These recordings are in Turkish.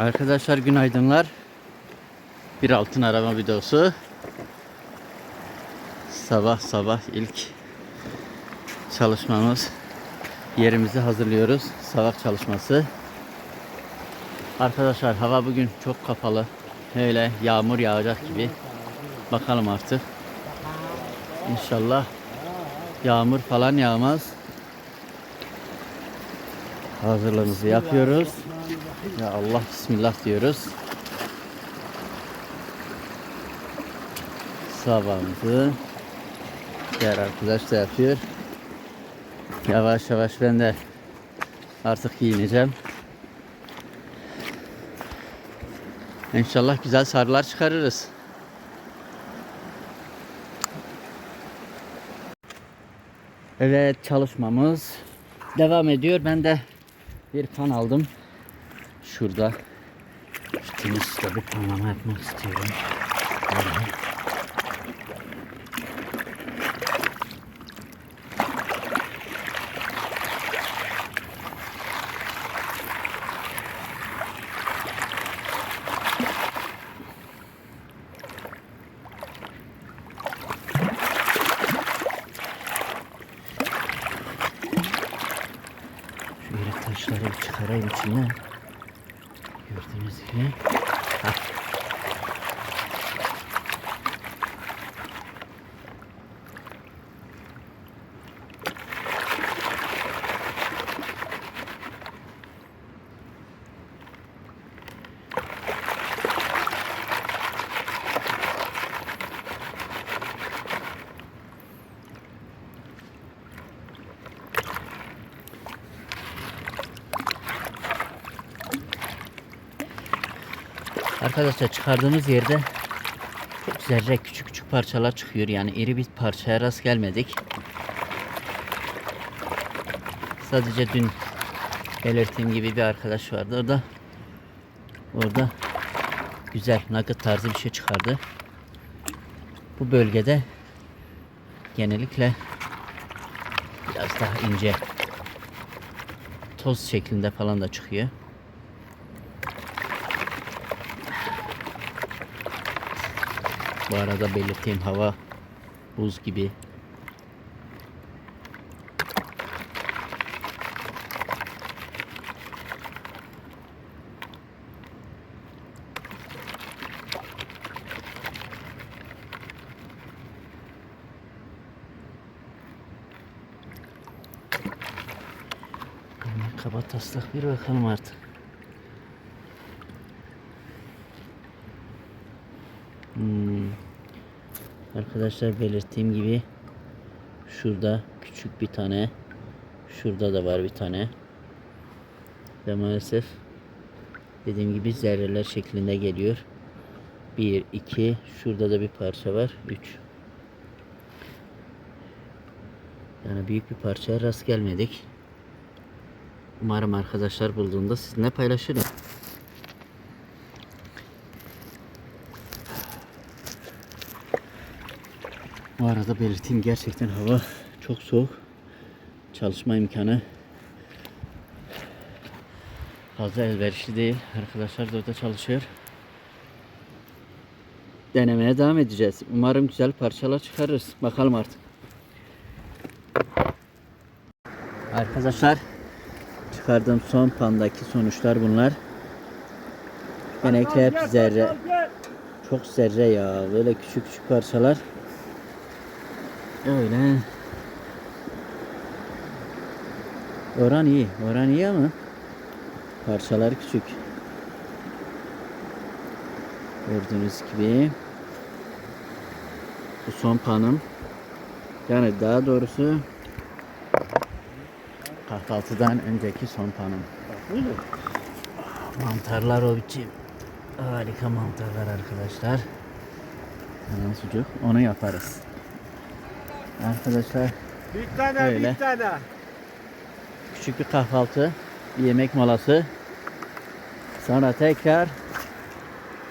Arkadaşlar günaydınlar. Bir altın arama videosu. Sabah sabah ilk çalışmamız. Yerimizi hazırlıyoruz. Sabah çalışması. Arkadaşlar hava bugün çok kapalı. Öyle yağmur yağacak gibi. Bakalım artık. İnşallah yağmur falan yağmaz. Hazırlığımızı yapıyoruz. Ya Allah bismillah diyoruz. Sabahımızı diğer arkadaş da yapıyor. Yavaş yavaş ben de artık giyineceğim. İnşallah güzel sarılar çıkarırız. Evet çalışmamız devam ediyor. Ben de bir pan aldım. Şurada şu temizlikte bir panlama yapmak istiyorum. Böyle. Şu taşları çıkarayım içinden. Gördüğünüz gibi. Hah. Arkadaşlar çıkardığımız yerde çok küçük küçük parçalar çıkıyor. Yani iri bir parçaya rast gelmedik. Sadece dün belirttiğim gibi bir arkadaş vardı. Orada orada güzel nugget tarzı bir şey çıkardı. Bu bölgede genellikle biraz daha ince toz şeklinde falan da çıkıyor. Bu arada belirteyim hava buz gibi. Kaba taslak bir bakalım artık. Arkadaşlar belirttiğim gibi şurada küçük bir tane şurada da var bir tane. Ve maalesef dediğim gibi zerreler şeklinde geliyor. 1 2 şurada da bir parça var 3 yani büyük bir parçaya rast gelmedik. Umarım arkadaşlar bulduğunda sizinle paylaşırım arada belirteyim gerçekten hava çok soğuk. Çalışma imkanı fazla elverişli değil. Arkadaşlar da orada çalışıyor. Denemeye devam edeceğiz. Umarım güzel parçalar çıkarırız. Bakalım artık. Arkadaşlar çıkardığım son pandaki sonuçlar bunlar. Genellikle hep zerre. Çok zerre ya. Böyle küçük küçük parçalar. Öyle. Oran iyi. Oran iyi ama parçalar küçük. Gördüğünüz gibi bu son panım. Yani daha doğrusu kahvaltıdan önceki son panım. Mantarlar o biçim. Harika mantarlar arkadaşlar. Hemen sucuk. Onu yaparız. Arkadaşlar Bir tane, Öyle. bir tane. küçük bir kahvaltı, bir yemek molası. Sonra tekrar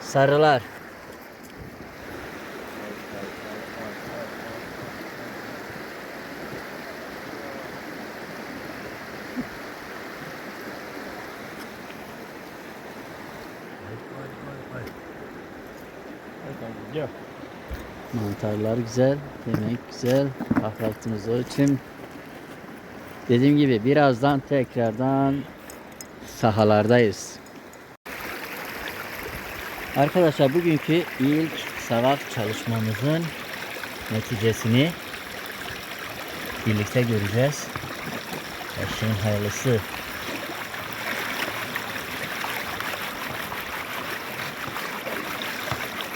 sarılar. Gel. Mantarlar güzel, yemek güzel, kahvaltımız için. Dediğim gibi birazdan tekrardan sahalardayız. Arkadaşlar bugünkü ilk savak çalışmamızın neticesini birlikte göreceğiz. Her şeyin hayırlısı.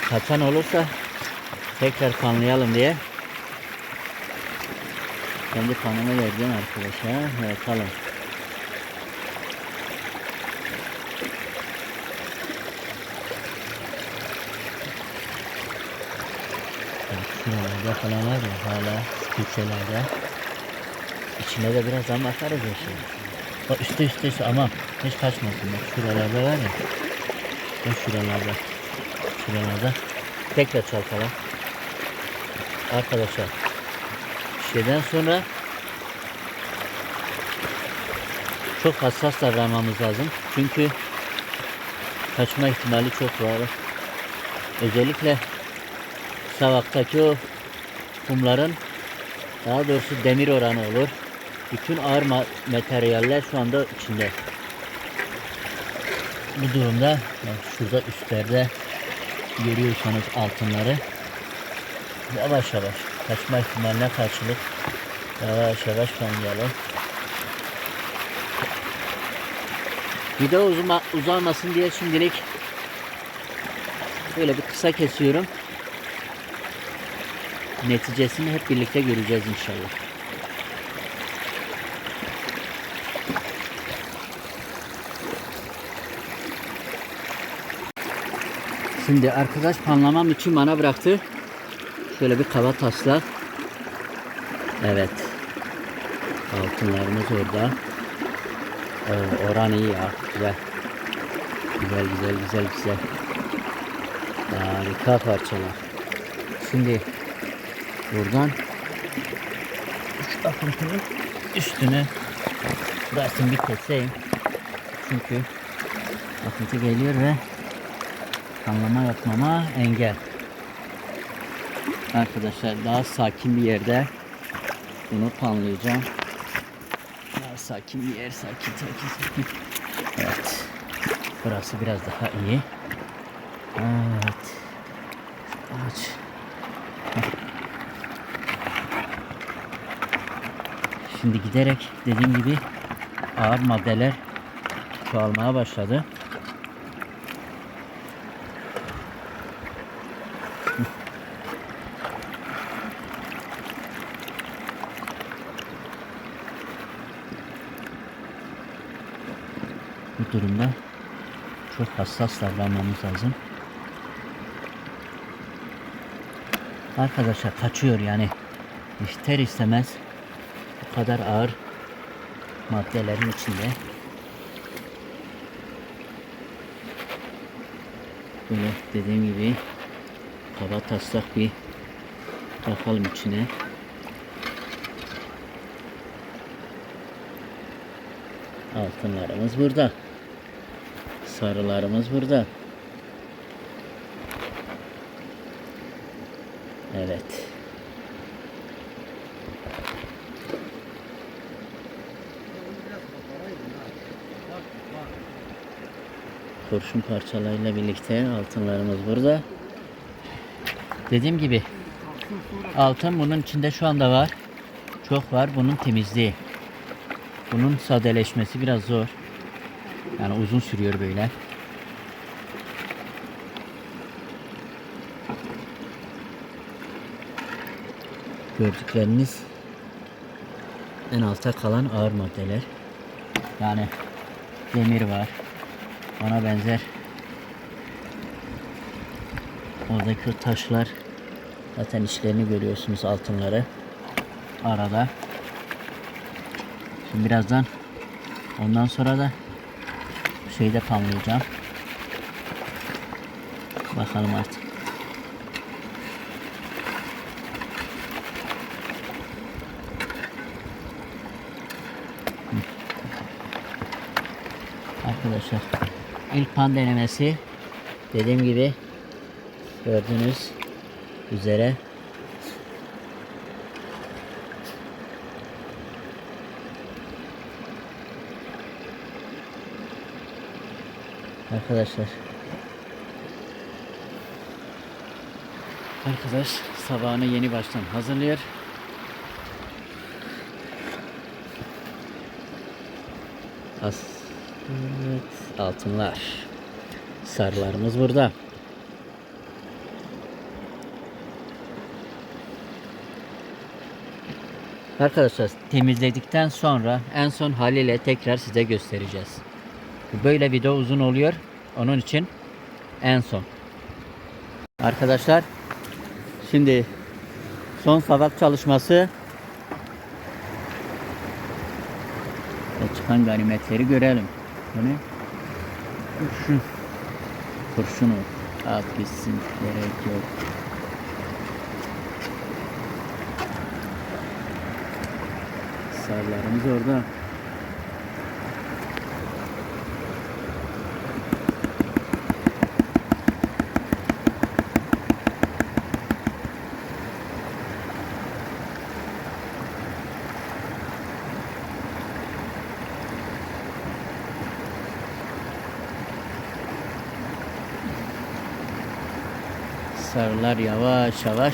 Kaçan olursa tekrar kanlayalım diye. Kendi kanımı vereceğim arkadaşa. Yakalım. Şuralarda falan var ya hala spitselerde. İçine de birazdan bakarız o şey. Bak üstte üstte üstte ama hiç kaçmasın. Bak şuralarda var ya. Bak şuralarda. Şuralarda. Tekrar çalkala. Arkadaşlar. Şeyden sonra çok hassas davranmamız lazım. Çünkü kaçma ihtimali çok var. Özellikle savaktaki o kumların daha doğrusu demir oranı olur. Bütün ağır ma- materyaller şu anda içinde. Bu durumda şurada üstlerde görüyorsanız altınları yavaş yavaş kaçma ihtimaline karşılık yavaş yavaş kanlayalım. Video uzama, uzamasın diye şimdilik böyle bir kısa kesiyorum. Neticesini hep birlikte göreceğiz inşallah. Şimdi arkadaş panlamam için bana bıraktı. Şöyle bir kaba taslak. Evet. Altınlarımız orada. Oo, oran iyi ya. Güzel. Güzel güzel güzel güzel. Harika parçalar. Şimdi buradan üç akıntının üstüne burasını bir keseyim. Çünkü akıntı geliyor ve kanlama yapmama engel. Arkadaşlar daha sakin bir yerde bunu panlayacağım. Daha sakin bir yer, sakin sakin sakin. Evet. Burası biraz daha iyi. Evet. Aç. Şimdi giderek dediğim gibi ağır maddeler çoğalmaya başladı. Bu durumda çok hassas davranmamız lazım. Arkadaşlar kaçıyor yani ister istemez bu kadar ağır maddelerin içinde böyle dediğim gibi kaba taslak bir takalım içine. Altınlarımız burada. Sarılarımız burada. Evet. Kurşun parçalarıyla birlikte altınlarımız burada. Dediğim gibi altın bunun içinde şu anda var. Çok var bunun temizliği. Bunun sadeleşmesi biraz zor. Yani uzun sürüyor böyle. Gördükleriniz en alta kalan ağır maddeler. Yani demir var. Ona benzer oradaki taşlar zaten işlerini görüyorsunuz altınları arada. Şimdi birazdan ondan sonra da şeyde panlayacağım. Bakalım artık. Arkadaşlar ilk pan denemesi Dediğim gibi gördüğünüz üzere Arkadaşlar Arkadaş sabahını yeni baştan hazırlıyor. As evet, altınlar. Sarılarımız burada. Arkadaşlar temizledikten sonra en son haliyle tekrar size göstereceğiz. Böyle video uzun oluyor. Onun için en son. Arkadaşlar şimdi son sabah çalışması ve çıkan ganimetleri görelim. Bu? Kurşun. Kurşunu at gitsin. Gerek yok. Sarılarımız orada. Sarılar yavaş yavaş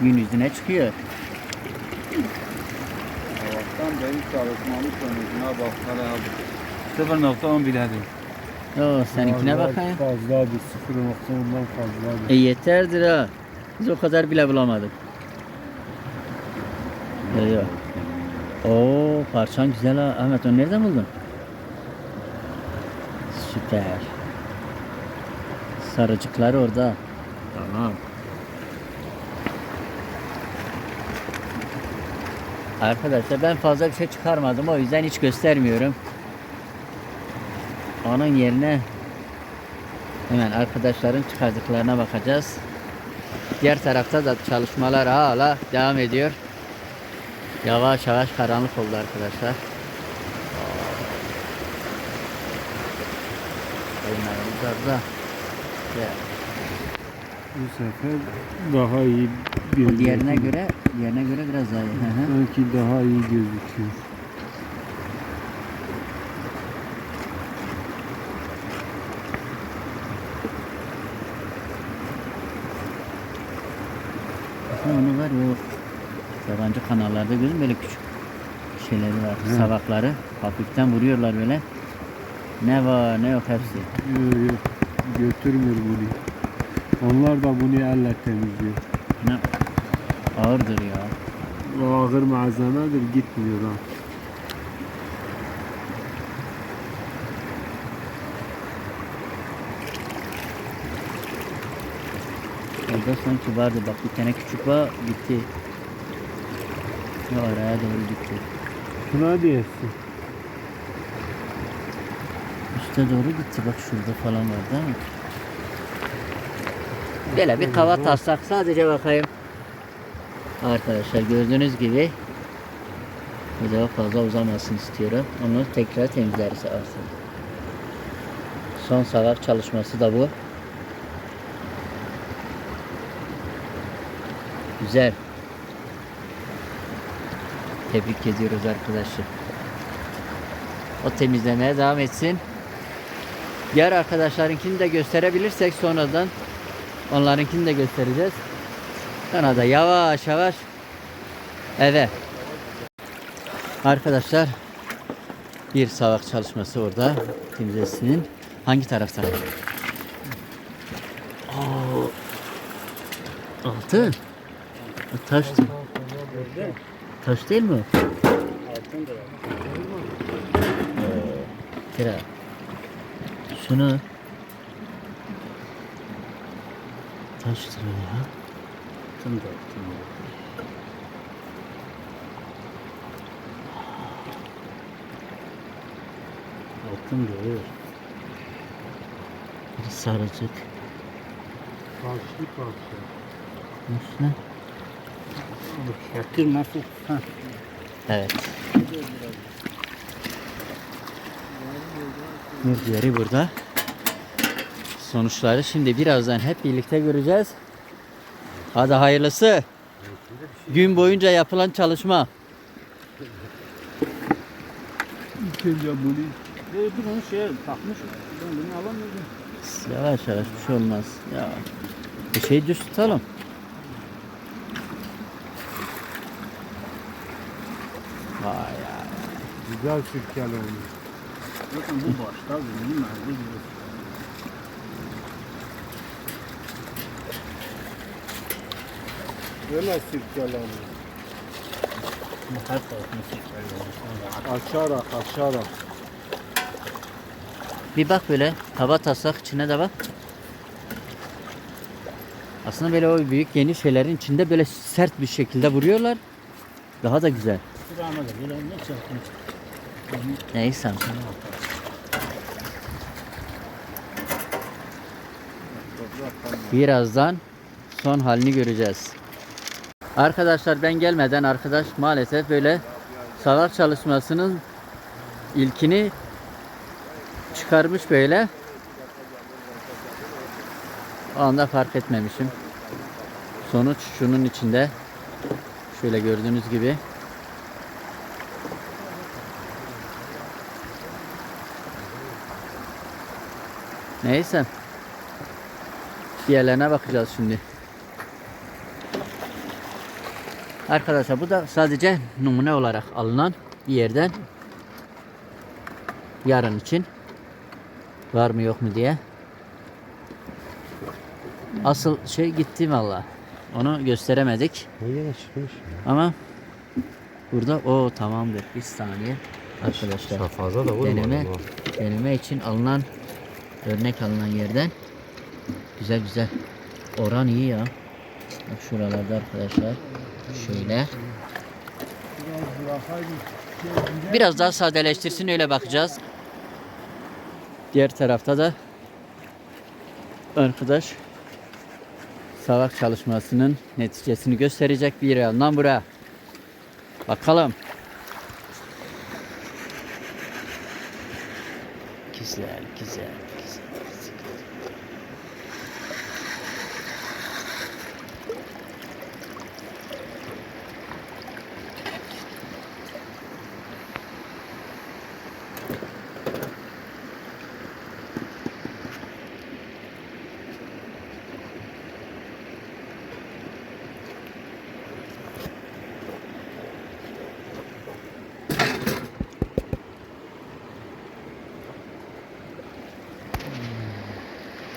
gün yüzüne çıkıyor. Allah'tan beri çalışmamız sonucuna baksana abi. 0.10 bile. Oo, seninkine bakayım. Fazla bir 0.10'dan fazla E yeterdir ha. Biz o kadar bile bulamadık. Yok. Oo parçan güzel ha. Ahmet onu nereden buldun? Süper. Sarıcıklar orada. Tamam. Arkadaşlar ben fazla bir şey çıkarmadım o yüzden hiç göstermiyorum. Onun yerine hemen arkadaşların çıkardıklarına bakacağız. Diğer tarafta da çalışmalar hala devam ediyor. Yavaş yavaş karanlık oldu arkadaşlar. Oyunlarımız orada. Bu sefer daha iyi gözüküyor. Diğerine göre diğerine göre biraz daha iyi. Sanki daha iyi gözüküyor. Onu var ya yabancı kanallarda gözüm böyle küçük şeyleri var. Hı. Savakları hafiften vuruyorlar böyle. Ne var ne yok hepsi. Yok yok. Götürmüyor bunu. Onlar da bunu elle temizliyor. Ne ağırdır ya. O ağır malzemedir gitmiyor ha. Orada sanki vardı bak bir tane küçük var gitti. Ya araya doğru gitti. Şuna diyesin. Üste doğru gitti bak şurada falan var değil mi? Böyle bir kava taslak sadece bakayım. Arkadaşlar gördüğünüz gibi video fazla uzamasın istiyorum. Onu tekrar temizleriz aslında. Son savak çalışması da bu. Güzel. Tebrik ediyoruz arkadaşlar. O temizlemeye devam etsin. Diğer arkadaşlarınkini de gösterebilirsek sonradan onlarınkini de göstereceğiz. Sonra da yavaş yavaş eve. Arkadaşlar bir savak çalışması orada temizlesinin hangi tarafta? Oo. Altın. O Taştı. Taş değil mi o? Kira. Şunu taştır o ya. Altın da altın. Altın da evet. Bir sarıcık. Karşı karşı. Üstüne. Şakir nasıl? Ha. Evet. Bir diğeri burada. Sonuçları şimdi birazdan hep birlikte göreceğiz. Hadi hayırlısı. Gün boyunca yapılan çalışma. Önce bunu. Bir onu şeye takmış. Ben bunu alamıyorum. Yavaş yavaş bir şey olmaz. Ya. Bir şey düz tutalım. Vay ya. Güzel sirkeli onu. Bakın bu başta benim nerede. Öyle sirkeli onu. Her tarafını çekiyor. Açarak açarak. Bir bak böyle tava taslak içine de bak. Aslında böyle o büyük yeni şeylerin içinde böyle sert bir şekilde vuruyorlar. Daha da güzel. Böyle. Neyse. Birazdan son halini göreceğiz. Arkadaşlar ben gelmeden arkadaş maalesef böyle savar çalışmasının ilkini çıkarmış böyle. O anda fark etmemişim. Sonuç şunun içinde. Şöyle gördüğünüz gibi. Neyse. Diğerlerine bakacağız şimdi. Arkadaşlar bu da sadece numune olarak alınan bir yerden yarın için var mı yok mu diye. Asıl şey gitti valla. Onu gösteremedik. Ne yine çıkmış? Ama burada o tamamdır. Bir saniye arkadaşlar. Fazla da. Deneme, deneme için alınan örnek alınan yerden güzel güzel. Oran iyi ya. Bak şuralarda arkadaşlar. Şöyle. Biraz daha sadeleştirsin öyle bakacağız. Diğer tarafta da arkadaş savak çalışmasının neticesini gösterecek bir yandan buraya. Bakalım. Güzel, güzel, güzel.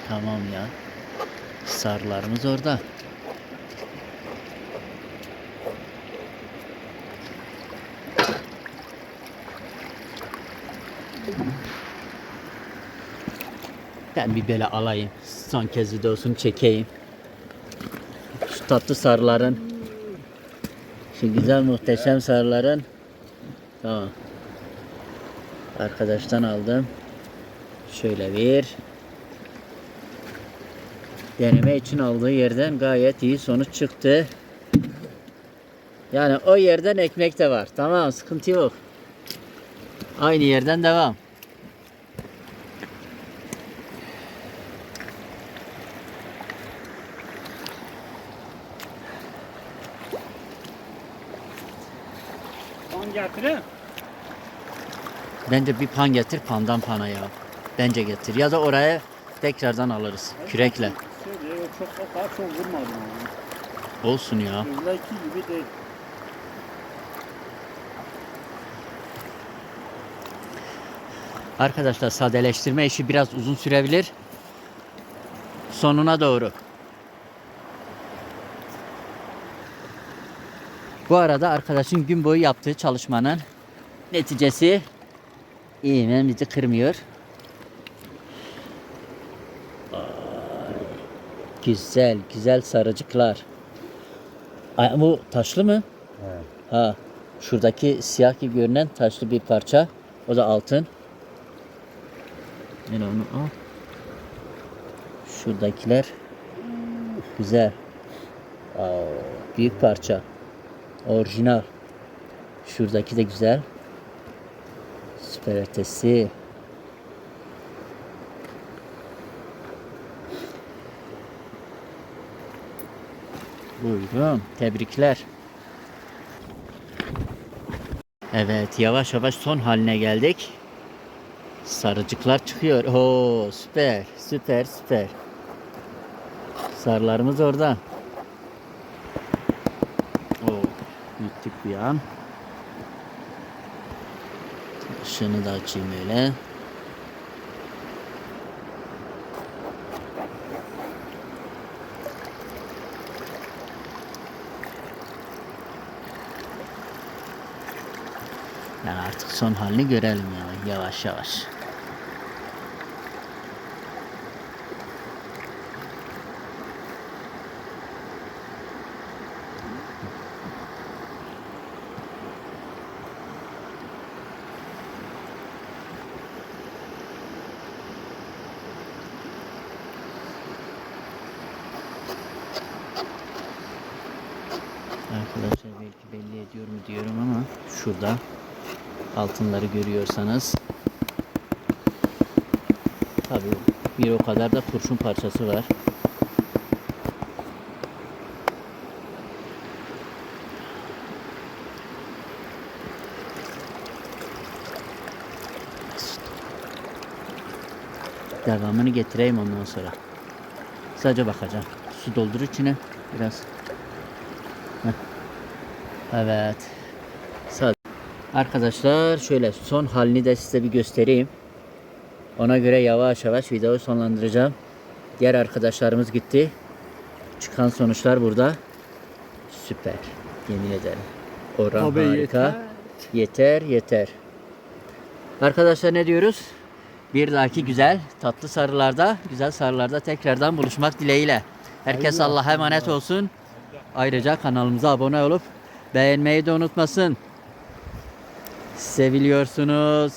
Tamam ya. Sarılarımız orada. Ben bir böyle alayım. Son kez videosunu çekeyim. Şu tatlı sarıların. Şu güzel muhteşem sarıların. Tamam. Arkadaştan aldım. Şöyle bir. Deneme için aldığı yerden gayet iyi sonuç çıktı. Yani o yerden ekmek de var. Tamam sıkıntı yok. Aynı yerden devam. Son getirin. Bence bir pan getir pandan pana ya. Bence getir. Ya da oraya tekrardan alırız. Kürekle. Çok kadar çok vurmadım ama. Olsun ya. Öndeki gibi değil. Arkadaşlar sadeleştirme işi biraz uzun sürebilir. Sonuna doğru. Bu arada arkadaşın gün boyu yaptığı çalışmanın neticesi iyi? Bizi kırmıyor. Güzel, güzel sarıcıklar. Ay, bu taşlı mı? Evet. Ha, şuradaki siyah gibi görünen taşlı bir parça. O da altın. Yine onu al. Şuradakiler güzel. Aa, büyük parça. Orijinal. Şuradaki de güzel. Süper ötesi. Buyurun. Tebrikler. Evet yavaş yavaş son haline geldik. Sarıcıklar çıkıyor. Oo süper süper süper. Sarılarımız orada. Oo büyüttük bir an. Işığını da açayım öyle. Yani artık son halini görelim ya yavaş yavaş. Arkadaşlar belki belli ediyor mu diyorum ama şurada altınları görüyorsanız tabi bir o kadar da kurşun parçası var. Devamını getireyim ondan sonra. Sadece bakacağım. Su doldur içine biraz. Heh. Evet. Arkadaşlar şöyle son halini de size bir göstereyim. Ona göre yavaş yavaş videoyu sonlandıracağım. Diğer arkadaşlarımız gitti. Çıkan sonuçlar burada. Süper. Yemin ederim. Oran Abi harika. Yeter. yeter Arkadaşlar ne diyoruz? Bir dahaki güzel tatlı sarılarda, güzel sarılarda tekrardan buluşmak dileğiyle. Herkes Allah'a emanet olsun. Ayrıca kanalımıza abone olup beğenmeyi de unutmasın. Seviliyorsunuz.